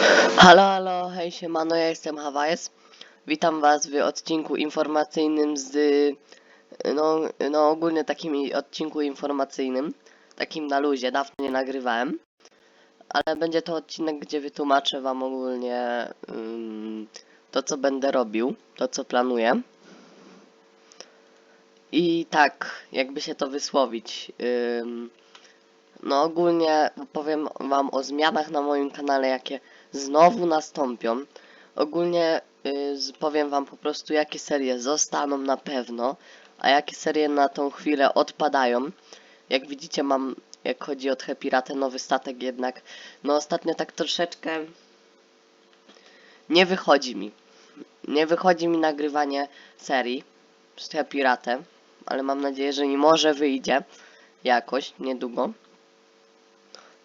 Halo, halo, hej siemano, ja jestem Hawajes. Witam was w odcinku informacyjnym z... No, no ogólnie takim odcinku informacyjnym. Takim na luzie, dawno nie nagrywałem. Ale będzie to odcinek, gdzie wytłumaczę wam ogólnie ym, to, co będę robił, to, co planuję. I tak, jakby się to wysłowić. Ym, no ogólnie powiem wam o zmianach na moim kanale, jakie znowu nastąpią. Ogólnie y, powiem wam po prostu, jakie serie zostaną na pewno, a jakie serie na tą chwilę odpadają. Jak widzicie, mam, jak chodzi o Tche Piratę, nowy statek jednak. No ostatnio tak troszeczkę nie wychodzi mi. Nie wychodzi mi nagrywanie serii z Tche Piratę, ale mam nadzieję, że mi może wyjdzie jakoś niedługo.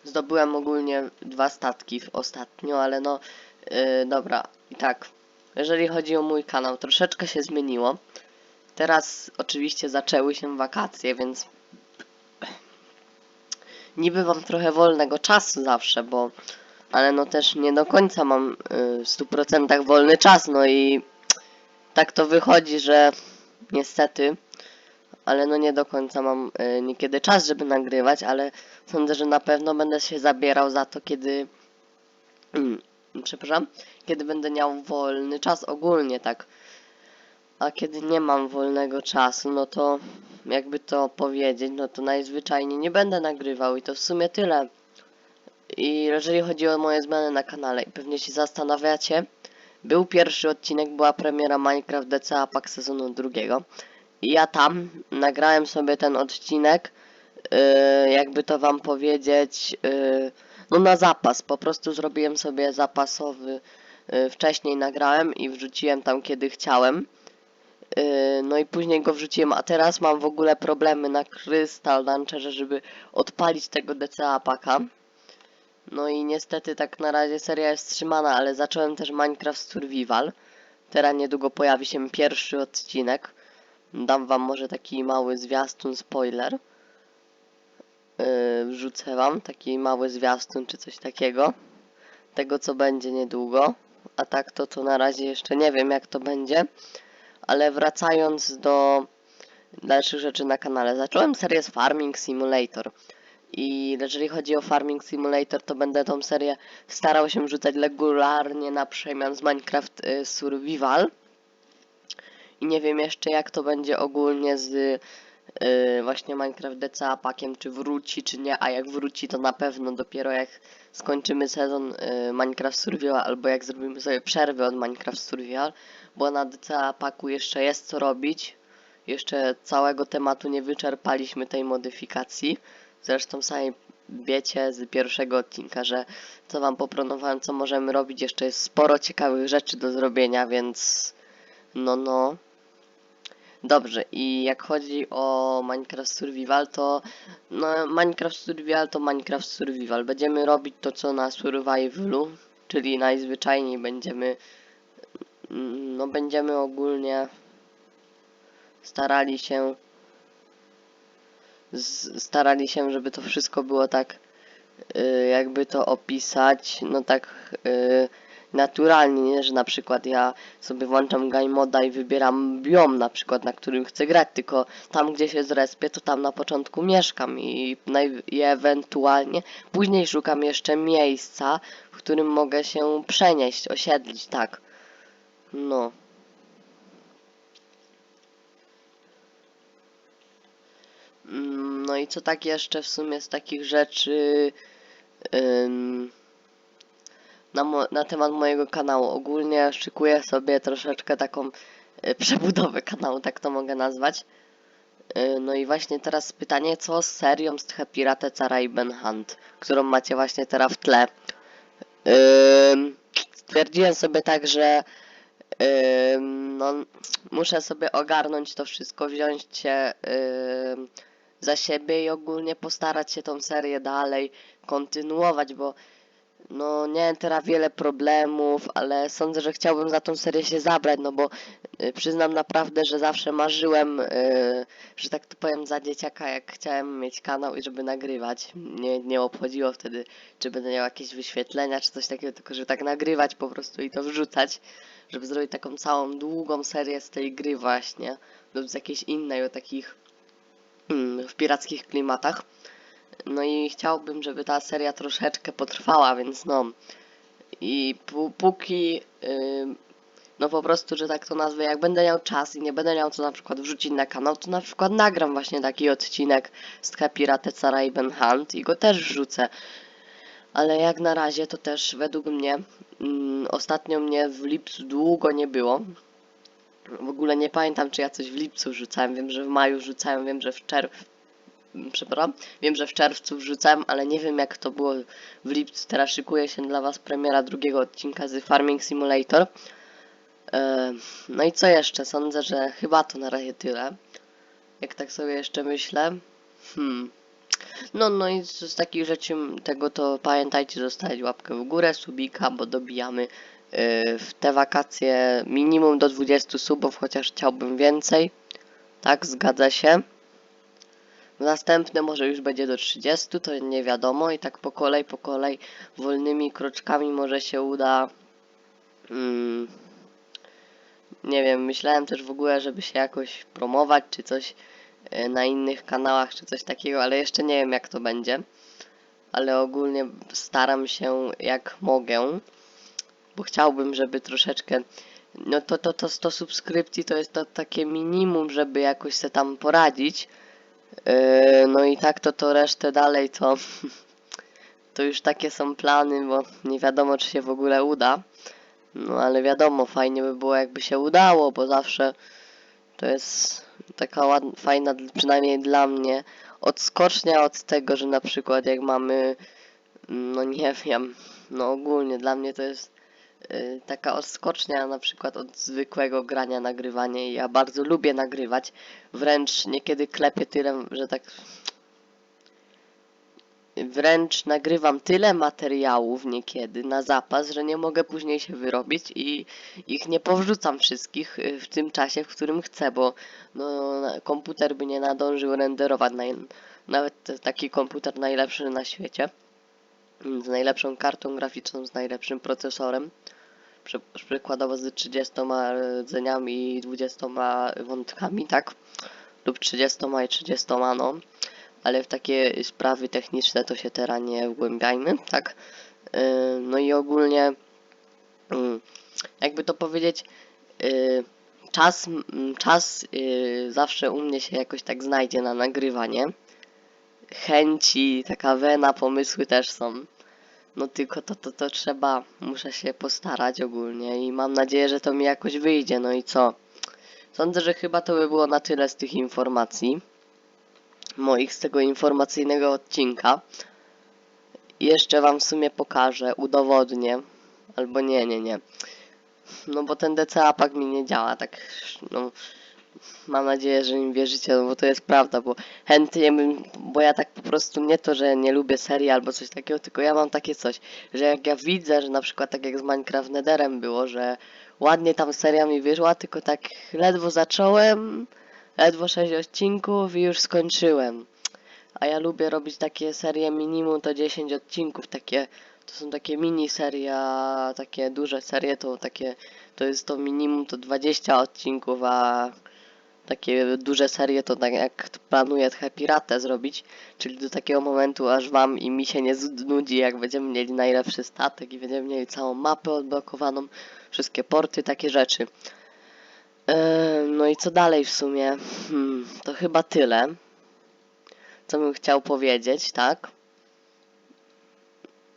Zdobyłem ogólnie dwa statki ostatnio, ale no yy, dobra, i tak. Jeżeli chodzi o mój kanał, troszeczkę się zmieniło. Teraz oczywiście zaczęły się wakacje, więc niby mam trochę wolnego czasu zawsze, bo ale no też nie do końca mam yy, w 100% wolny czas, no i tak to wychodzi, że niestety ale no nie do końca mam y, niekiedy czas, żeby nagrywać, ale sądzę, że na pewno będę się zabierał za to, kiedy mm, przepraszam, kiedy będę miał wolny czas ogólnie, tak. A kiedy nie mam wolnego czasu, no to jakby to powiedzieć, no to najzwyczajniej nie będę nagrywał i to w sumie tyle. I jeżeli chodzi o moje zmiany na kanale i pewnie się zastanawiacie, był pierwszy odcinek, była premiera Minecraft DCA Pack sezonu drugiego. Ja tam nagrałem sobie ten odcinek, yy, jakby to wam powiedzieć, yy, no na zapas. Po prostu zrobiłem sobie zapasowy. Yy, wcześniej nagrałem i wrzuciłem tam kiedy chciałem. No i później go wrzuciłem, a teraz mam w ogóle problemy na Crystal Launcherze, żeby odpalić tego DCA paka. No i niestety tak na razie seria jest wstrzymana, ale zacząłem też Minecraft Survival. Teraz niedługo pojawi się pierwszy odcinek. Dam wam może taki mały zwiastun, spoiler. Yy, wrzucę wam taki mały zwiastun czy coś takiego. Tego co będzie niedługo. A tak to to na razie jeszcze nie wiem jak to będzie. Ale wracając do dalszych rzeczy na kanale. Zacząłem serię z Farming Simulator. I jeżeli chodzi o Farming Simulator, to będę tą serię starał się wrzucać regularnie na przemian z Minecraft y, Survival. I nie wiem jeszcze jak to będzie ogólnie z y, właśnie Minecraft DCA pakiem, czy wróci, czy nie, a jak wróci to na pewno dopiero jak skończymy sezon y, Minecraft Survival, albo jak zrobimy sobie przerwę od Minecraft Survival, bo na DCA paku jeszcze jest co robić. Jeszcze całego tematu nie wyczerpaliśmy tej modyfikacji. Zresztą sami wiecie z pierwszego odcinka, że co wam popronowałem, co możemy robić. Jeszcze jest sporo ciekawych rzeczy do zrobienia, więc no no. Dobrze, i jak chodzi o Minecraft Survival, to no Minecraft Survival to Minecraft Survival. Będziemy robić to co na Survivalu, czyli najzwyczajniej będziemy no będziemy ogólnie starali się starali się, żeby to wszystko było tak y, jakby to opisać, no tak y, naturalnie, nie? że na przykład ja sobie włączam game moda i wybieram biom na przykład, na którym chcę grać, tylko tam gdzie się zrespię, to tam na początku mieszkam i, i ewentualnie później szukam jeszcze miejsca, w którym mogę się przenieść, osiedlić, tak. No. Mm, No i co tak jeszcze w sumie z takich rzeczy na, na temat mojego kanału. Ogólnie szykuję sobie troszeczkę taką y, przebudowę kanału, tak to mogę nazwać. Y, no i właśnie teraz pytanie, co z serią z Tche Pirate Caribbean Hunt, którą macie właśnie teraz w tle. Stwierdziłem sobie tak, że no, muszę sobie ogarnąć to wszystko, wziąć się za siebie i ogólnie postarać się tą serię dalej kontynuować, bo no nie teraz wiele problemów, ale sądzę, że chciałbym za tą serię się zabrać, no bo y, przyznam naprawdę, że zawsze marzyłem, y, że tak to powiem za dzieciaka, jak chciałem mieć kanał i żeby nagrywać. Nie, nie obchodziło wtedy, czy będę miał jakieś wyświetlenia, czy coś takiego, tylko żeby tak nagrywać po prostu i to wrzucać, żeby zrobić taką całą długą serię z tej gry właśnie, lub z jakiejś innej o takich mm, w pirackich klimatach. No i chciałbym, żeby ta seria troszeczkę potrwała, więc no. I pó- póki, no po prostu, że tak to nazwę, jak będę miał czas i nie będę miał co na przykład wrzucić na kanał, to na przykład nagram właśnie taki odcinek z Happy Rateca Raven Hunt i go też wrzucę. Ale jak na razie to też według mnie, mm, ostatnio mnie w lipcu długo nie było. W ogóle nie pamiętam, czy ja coś w lipcu wrzucałem. Wiem, że w maju wrzucałem, wiem, że w czerwcu. Przepraszam, wiem, że w czerwcu wrzucałem, ale nie wiem jak to było w lipcu. Teraz szykuje się dla Was premiera drugiego odcinka z Farming Simulator. E, No i co jeszcze? Sądzę, że chyba to na razie tyle. Jak tak sobie jeszcze myślę. Hmm. No, no i z, z takich rzeczy tego to pamiętajcie zostawić łapkę w górę, subika, bo dobijamy y, w te wakacje minimum do 20 subów, chociaż chciałbym więcej. Tak, zgadza się. Następne może już będzie do 30, to nie wiadomo i tak po kolei, po kolei, wolnymi kroczkami może się uda. Mm, nie wiem, myślałem też w ogóle, żeby się jakoś promować, czy coś e, na innych kanałach, czy coś takiego, ale jeszcze nie wiem jak to będzie. Ale ogólnie staram się jak mogę, bo chciałbym, żeby troszeczkę. No to, to, to 100 subskrypcji to jest to takie minimum, żeby jakoś se tam poradzić. Yy, no i tak to to resztę dalej to to już takie są plany, bo nie wiadomo czy się w ogóle uda. No ale wiadomo, fajnie by było jakby się udało, bo zawsze to jest taka ładna, fajna, przynajmniej dla mnie, odskocznia od tego, że na przykład jak mamy, no nie wiem, no ogólnie dla mnie to jest taka odskocznia na przykład od zwykłego grania, nagrywania ja bardzo lubię nagrywać. Wręcz niekiedy klepię tyle, że tak wręcz nagrywam tyle materiałów niekiedy na zapas, że nie mogę później się wyrobić i ich nie powrzucam wszystkich y, w tym czasie, w którym chcę, bo no, komputer by nie nadążył renderować. Nawet taki komputer najlepszy na świecie, z najlepszą kartą graficzną, z najlepszym procesorem. Przy, przykładowo z 30 rdzeniami i 20 wątkami, tak? Lub 30 i 30, no ale w takie sprawy techniczne to się teraz nie wgłębiajmy, tak? Yy, No i ogólnie, mm, jakby to powiedzieć, yy, czas, czas yy, zawsze u mnie się jakoś tak znajdzie na nagrywanie. Chęci, taka wena, pomysły też są. No tylko to, to, to trzeba, muszę się postarać ogólnie i mam nadzieję, że to mi jakoś wyjdzie. No i co? Sądzę, że chyba to by było na tyle z tych informacji moich z tego informacyjnego odcinka. Jeszcze wam w sumie pokażę, udowodnię. Albo nie, nie, nie. No bo ten DCA pak mi nie działa, tak no. Mam nadzieję, że im wierzycie, no bo to jest prawda, bo chętnie bym, bo ja tak po prostu nie to, że nie lubię serii albo coś takiego, tylko ja mam takie coś, że jak ja widzę, że na przykład tak jak z Minecraft Netherem było, że ładnie tam seria mi wyszła, tylko tak ledwo zacząłem, ledwo 6 odcinków i już skończyłem. A ja lubię robić takie serie minimum to 10 odcinków, takie to są takie mini serie, takie duże serie to takie to jest to minimum to 20 odcinków, a takie duże serie to tak jak planuję Happy Ratę zrobić, czyli do takiego momentu aż wam i mi się nie znudzi, jak będziemy mieli najlepszy statek i będziemy mieli całą mapę odblokowaną, wszystkie porty, takie rzeczy. Eee, no i co dalej w sumie? Hmm, to chyba tyle, co bym chciał powiedzieć, tak?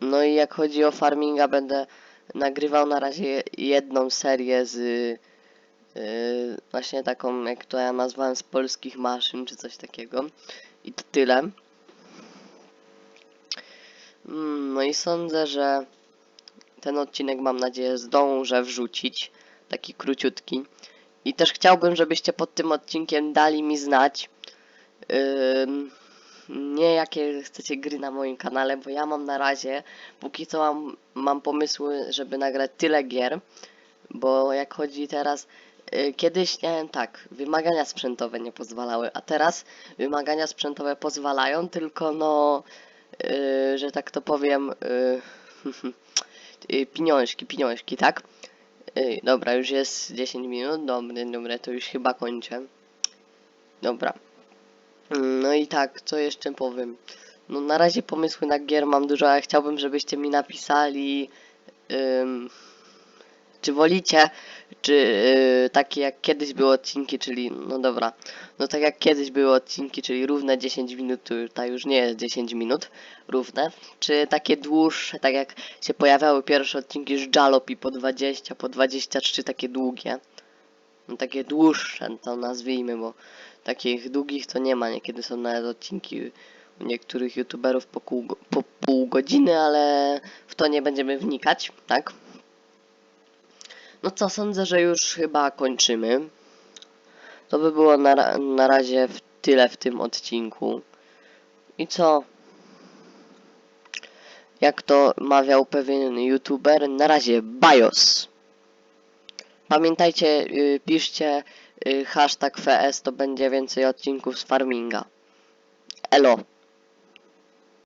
No i jak chodzi o farminga, będę nagrywał na razie jedną serię z yy, właśnie taką, jak to ja nazwałem, z polskich maszyn, czy coś takiego. I to tyle. Mm, No i sądzę, że ten odcinek mam nadzieję zdążę wrzucić, taki króciutki. I też chciałbym, żebyście pod tym odcinkiem dali mi znać, ym, nie jakie chcecie gry na moim kanale, bo ja mam na razie, póki co mam, mam pomysły, żeby nagrać tyle gier, bo jak chodzi teraz, y, kiedyś miałem tak, wymagania sprzętowe nie pozwalały, a teraz wymagania sprzętowe pozwalają, tylko no, y, że tak to powiem, y, y, pieniążki, pieniążki, tak? Y, dobra, już jest 10 minut, dobre, dobre, to już chyba kończę. Dobra. No i tak, co jeszcze powiem? No na razie pomysły na gier mam dużo, ale chciałbym, żebyście mi napisali, ym, czy wolicie, czy yy, takie jak kiedyś były odcinki, czyli, no dobra, no tak jak kiedyś były odcinki, czyli równe 10 minut, to już nie jest 10 minut, równe, czy takie dłuższe, tak jak się pojawiały pierwsze odcinki z Jalop po 20, po 23 takie długie, no takie dłuższe to nazwijmy, bo takich długich to nie ma, niekiedy są nawet odcinki u niektórych youtuberów po, pół, po pół godziny, ale w to nie będziemy wnikać, tak? No co, sądzę, że już chyba kończymy. To by było na, na razie w tyle w tym odcinku. I co? Jak to mawiał pewien youtuber, na razie BIOS. Pamiętajcie, y, piszcie y, hashtag FS, to będzie więcej odcinków z farminga. Elo.